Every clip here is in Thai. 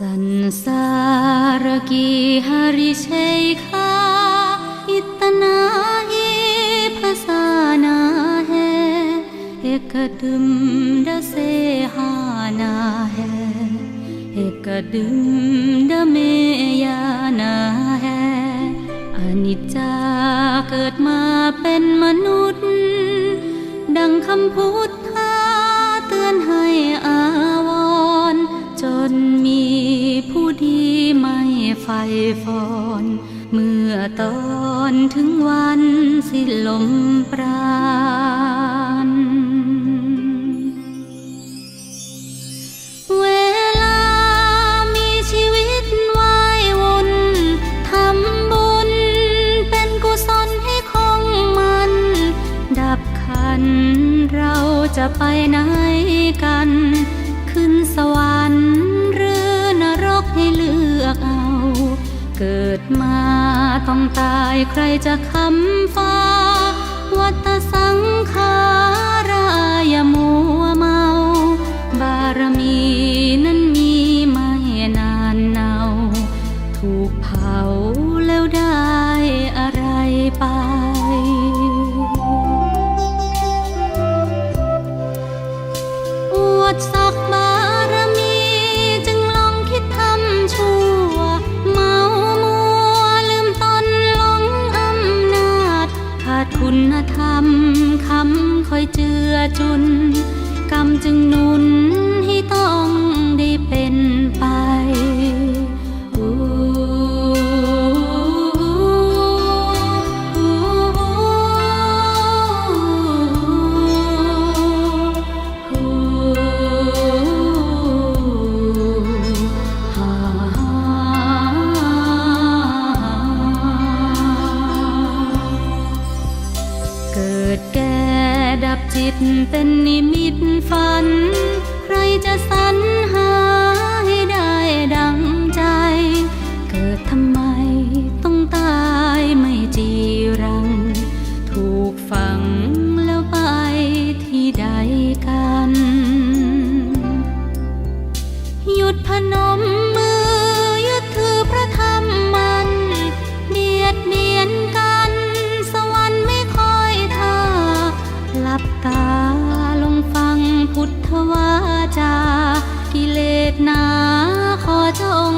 संसार की हरि शेखा इतना ही फसाना है एक दुम्ड से हाना है एक दुम्ड में आना है อนิจจาเกิดมาเป็นมนุษย์ ดังคำพุทธาเตือนให้อาวรจนมี ผู้ดีไม่ไฟฟอน เมื่อตอนถึงวันสิ้นลมปราณเวลามีชีวิตวายวนทำบุญเป็นกุศลให้คงมัน ดับขันเราจะไปไหนกัน ขึ้นสวรรค์ เลือกเอา เกิดมาต้องตายใครจะคำฟ้า วัตสังขารายมุ เจือจุน กรรมจึงนุนให้ต้องได้เป็นไป จิตเป็นนิมิตฝัน ใครจะสรรหาให้ได้ดังใจ เกิดทำไมต้องตายไม่จีรัง ถูกฝังแล้วไปที่ใดกัน หยุดพนม ทธวาจากิเลสนาขอจง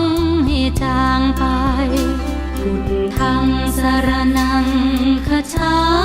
ให้จางไปพุทธังสรนังคชา